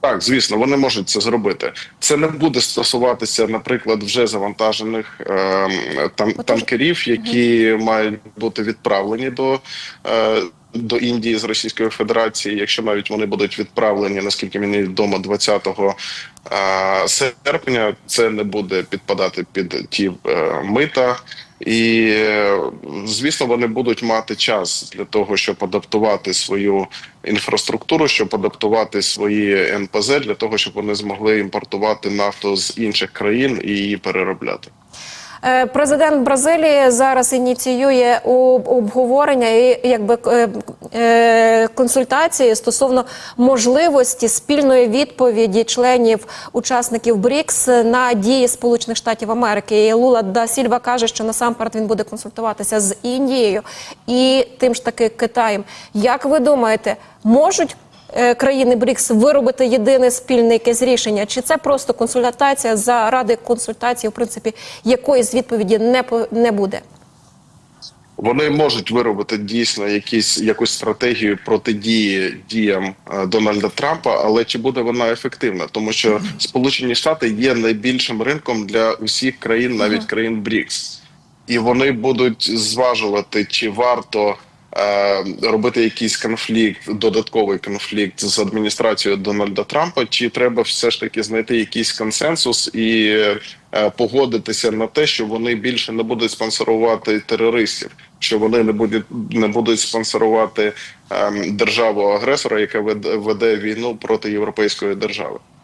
Так, звісно, вони можуть це зробити. Це не буде стосуватися, наприклад, вже завантажених е, там, танкерів, які мають бути відправлені до. Е, до Індії з Російської Федерації, якщо навіть вони будуть відправлені, наскільки мені відомо, 20 е, серпня, це не буде підпадати під ті е, мита, і е, звісно, вони будуть мати час для того, щоб адаптувати свою інфраструктуру, щоб адаптувати свої НПЗ для того, щоб вони змогли імпортувати нафту з інших країн і її переробляти. Е, Президент Бразилії зараз ініціює обговорення і якби е, е, консультації стосовно можливості спільної відповіді членів учасників БРІКС на дії Сполучених Штатів Америки. І Лула да Сільва каже, що насамперед він буде консультуватися з Індією і тим ж таки Китаєм. Як ви думаєте, можуть країни БРІКС виробити єдине спільне якесь рішення? Чи це просто консультація заради консультації, в принципі, якоїсь відповіді не не буде? Вони можуть виробити дійсно якісь якусь стратегію протидії діям е, Дональда Трампа, але чи буде вона ефективна? Тому що Сполучені Штати є найбільшим ринком для усіх країн, навіть країн БРІКС, і вони будуть зважувати, чи варто. Е, Робити якийсь конфлікт, додатковий конфлікт з адміністрацією Дональда Трампа, чи треба все ж таки знайти якийсь консенсус і е, погодитися на те, що вони більше не будуть спонсорувати терористів, що вони не будуть не будуть спонсорувати ем, державу агресора, яка веде, веде війну проти європейської держави.